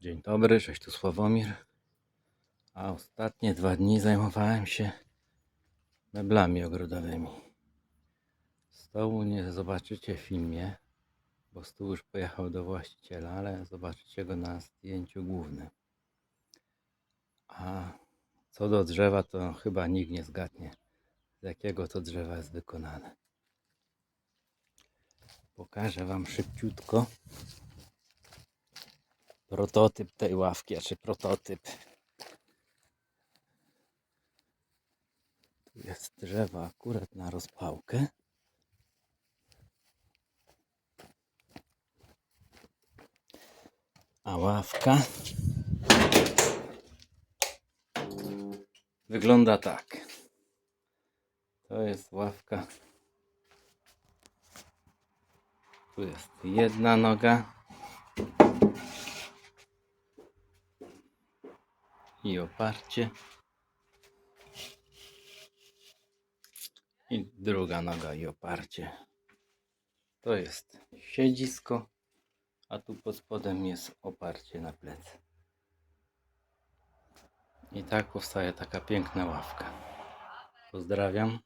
Dzień dobry, cześć tu Sławomir. A ostatnie dwa dni zajmowałem się meblami ogrodowymi. Stołu nie zobaczycie w filmie, bo stół już pojechał do właściciela, ale zobaczycie go na zdjęciu głównym. A co do drzewa, to chyba nikt nie zgadnie, z jakiego to drzewa jest wykonane. Pokażę Wam szybciutko prototyp tej ławki, czy prototyp. Tu jest drzewo akurat na rozpałkę. A ławka wygląda tak. To jest ławka. Tu jest jedna noga. I oparcie. I druga noga i oparcie. To jest siedzisko, a tu pod spodem jest oparcie na plecy. I tak powstaje taka piękna ławka. Pozdrawiam.